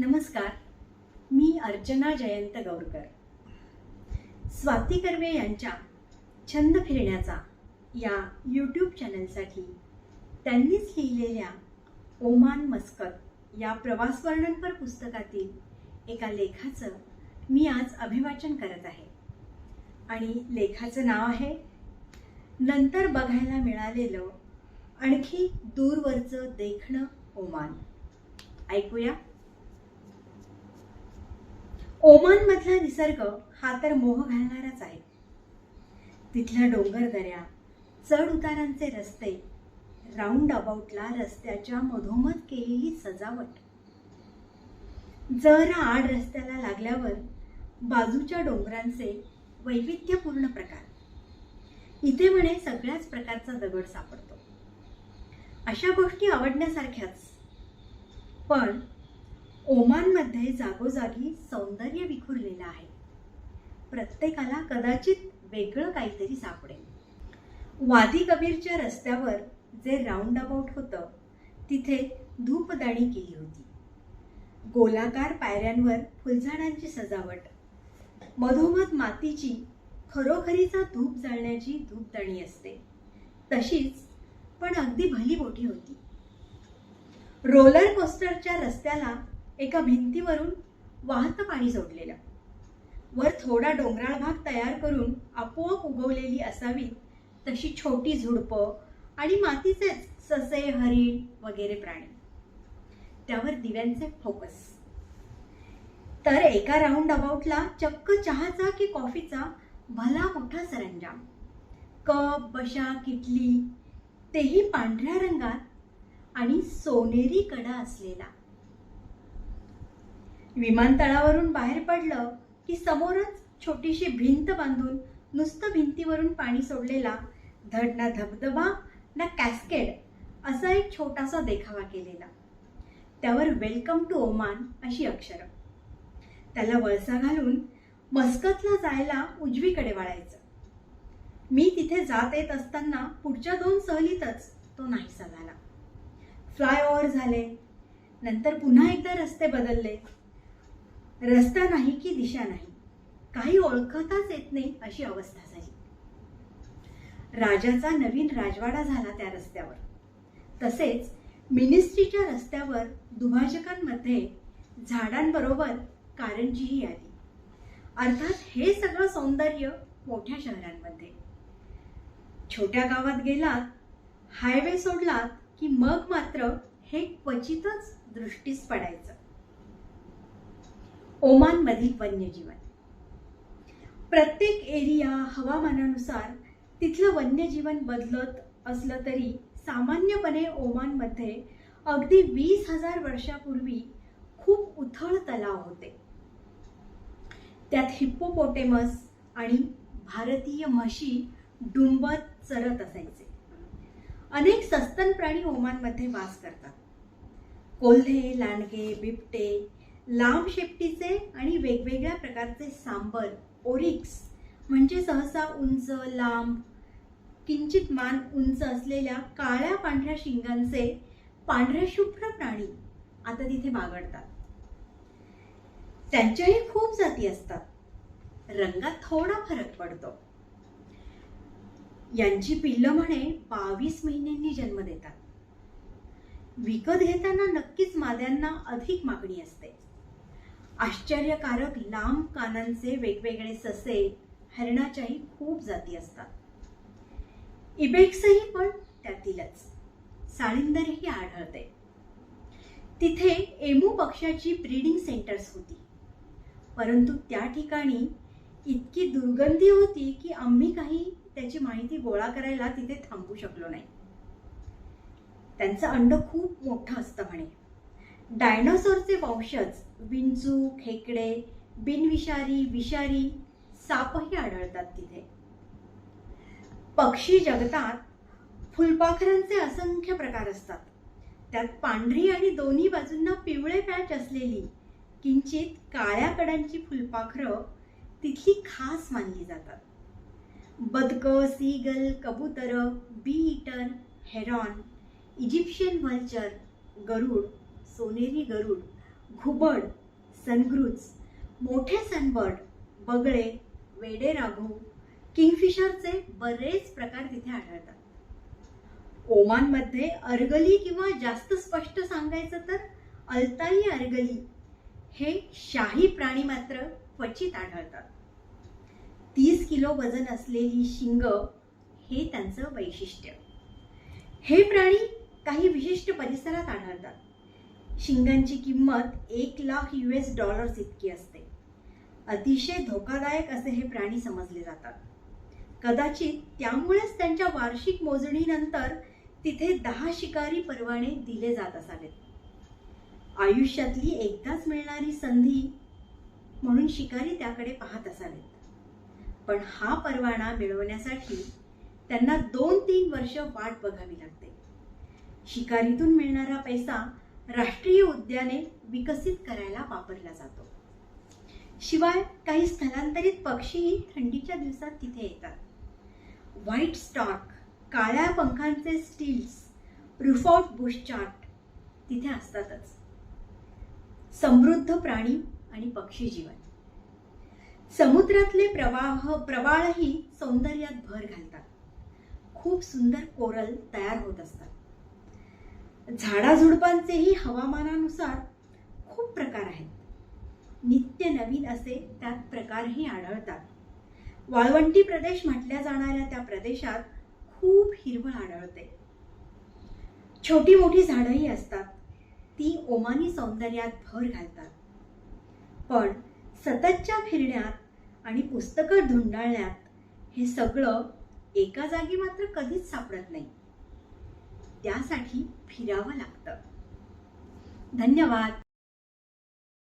नमस्कार. मी अर्चना जयंत गौरकर. स्वाती कर्वे यांच्या छंद फिरण्याचा या यूट्यूब चॅनलसाठी त्यांनीच लिहिलेल्या ओमान मस्कत या प्रवासवर्णनपर पुस्तकातील एका लेखाचं मी आज अभिवाचन करत आहे. आणि लेखाचं नाव आहे नंतर बघायला मिळालेलं आणखी दूरवरचं देखणं ओमान. ऐकूया. ओमानमधला निसर्ग हा तर मोह घालणाराच आहे. तिथल्या डोंगर दऱ्या चढ उतारांचे रस्ते राऊंड अबाउटला रस्त्याच्या मधोमध केलेली सजावट. जरा आड रस्त्याला लागल्यावर बाजूच्या डोंगरांचे वैविध्यपूर्ण प्रकार. इथे म्हणे सगळ्याच प्रकारचा दगड सापडतो. अशा गोष्टी आवडण्यासारख्याच. पण ओमानमध्ये जागोजागी सौंदर्य विखुरलेलं आहे. प्रत्येकाला कदाचित वेगळं काहीतरी सापडेल. वादी कबीरच्या रस्त्यावर जे राऊंड अबाउट होतं तिथे धूपदाणी केली होती. गोलाकार पायऱ्यांवर फुलझाडांची सजावट. मधोमध मातीची खरोखरीचा धूप जाळण्याची धूपदाणी असते. तशीच पण अगदी भली मोठी होती. रोलर कोस्टरच्या रस्त्याला एका भिंतीवरून वाहतं पाणी सोडलेलं. वर थोडा डोंगराळ भाग तयार करून आपोआप उगवलेली असावी तशी छोटी झुडपं आणि मातीचेच ससे हरिण वगैरे प्राणी. त्यावर दिव्यांचे फोकस. तर एका राऊंड अबाउटला चक्क चहाचा की कॉफीचा भला मोठा सरंजाम. कप बशा किटली तेही पांढऱ्या रंगात आणि सोनेरी कडा असलेला. विमानतळावरून बाहेर पडलं की समोरच छोटीशी भिंत बांधून नुसतं भिंतीवरून पाणी सोडलेला धड ना धबधबा ना कॅस्केड असा एक छोटासा देखावा केलेला. त्यावर वेलकम टू ओमान अशी अक्षरं. त्याला वळसा घालून मस्कतला जायला उजवीकडे वळायचं. मी तिथे जात येत असताना पुढच्या दोन सहलीतच तो नाहीसा झाला. फ्लायओव्हर झाले. नंतर पुन्हा एकदा रस्ते बदलले. रस्ता नाही की दिशा नाही. काही ओळखताच येत नाही अशी अवस्था झाली. राजाचा नवीन राजवाडा झाला त्या रस्त्यावर. तसेच मिनिस्ट्रीच्या रस्त्यावर दुभाजकांमध्ये झाडांबरोबर कारंजीही आली. अर्थात हे सगळं सौंदर्य मोठ्या शहरांमध्ये. छोट्या गावात गेलात हायवे सोडलात की मग मात्र हे क्वचितच दृष्टीस पडायचं. ओमानमधील वन्यजीवन. प्रत्येक एरिया हवामानानुसार तिथलं वन्यजीवन बदलत असलं तरी सामान्यपणे ओमानमध्ये अगदी वीस हजार वर्षापूर्वी खूप उथळ तलाव होते. त्यात हिप्पोपोटेमस आणि भारतीय म्हशी डुंबत चरत असायचे. अनेक सस्तन प्राणी ओमानमध्ये वास करतात. कोल्हे लांडगे बिबटे लांब शेपटीचे आणि वेगवेगळ्या प्रकारचे सांबर ओरिक्स म्हणजे सहसा उंच लांब किंचित मान उंच असलेल्या काळ्या पांढऱ्या शिंगांचे पांढरे शुभ्र प्राणी आता तिथे बागडतात. त्यांच्याही खूप जाती असतात. रंगात थोडा फरक पडतो. यांची पिल्लं म्हणे बावीस महिन्यांनी जन्म देतात. विकत घेताना नक्कीच माद्यांना अधिक मागणी असते. आश्चर्यकारक लांब कानांचे वेगवेगळे ससे हरणाच्याही खूप जाती असतात. इबेक्सही पण त्यातीलच. साळिंदरही आढळते. तिथे एमू पक्षाची ब्रीडिंग सेंटर्स होती. परंतु त्या ठिकाणी इतकी दुर्गंधी होती की आम्ही काही त्याची माहिती गोळा करायला तिथे थांबू शकलो नाही. त्यांचं अंड खूप मोठं असतं म्हणे. डायनोसॉरचे वंशज विंचू खेकडे बिनविषारी विषारी सापही आढळतात तिथे. पक्षी जगतात फुलपाखरांचे असंख्य प्रकार असतात. त्यात पांढरी आणि दोन्ही बाजूंना पिवळे पॅच असलेली किंचित काळ्या कडांची फुलपाखरं तिथली खास मानली जातात. बदकं सीगल कबूतर bee eater heron Egyptian vulture गरुड सोनेरी गरुड घुबड सनग्रुज मोठे सनबर्ड बगळे वेडे राघू किंगफिशरचे बरेच प्रकार तिथे आढळतात. ओमानमध्ये अर्गली किंवा जास्त स्पष्ट सांगायचं तर अल्ताई अर्गली हे शाही प्राणी मात्र क्वचित आढळतात. तीस किलो वजन असलेली शिंग हे त्यांचं वैशिष्ट्य. हे प्राणी काही विशिष्ट परिसरात आढळतात. शिंगांची किंमत एक लाख यू एस डॉलर्स इतकी असते. अतिशय धोकादायक असे हे प्राणी समजले जातात. कदाचित त्यामुळेच त्यांच्या वार्षिक मोजणीनंतर तिथे दहा शिकारी परवाने दिले जात असावेत. आयुष्यातली एकदाच मिळणारी संधी म्हणून शिकारी त्याकडे पाहत असावेत. पण हा परवाना मिळवण्यासाठी त्यांना दोन तीन वर्ष वाट बघावी लागते. शिकारीतून मिळणारा पैसा राष्ट्रीय उद्याने विकसित करायला वापरला जातो. शिवाय काही स्थलांतरित पक्षीही थंडीच्या दिवसात तिथे येतात. व्हाईट स्टॉक काळ्या पंखांचे स्टील्स रुफॉट बुशचार्ट तिथे असतातच. समृद्ध प्राणी आणि पक्षी जीवन. समुद्रातले प्रवाह प्रवाळही सौंदर्यात भर घालतात. खूप सुंदर कोरल तयार होत असतात. झाडाझुडपांचेही हवामानानुसार खूप प्रकार आहेत. नित्य नवीन असे त्यात प्रकारही आढळतात. वाळवंटी प्रदेश म्हटल्या जाणाऱ्या त्या प्रदेशात खूप हिरवळ आढळते. छोटी मोठी झाडंही असतात. ती ओमानी सौंदर्यात भर घालतात. पण सततच्या फिरण्यात आणि पुस्तकं धुंडाळण्यात हे सगळं एका जागी मात्र कधीच सापडत नाही. त्यासाठी फिरावं लागतं. धन्यवाद.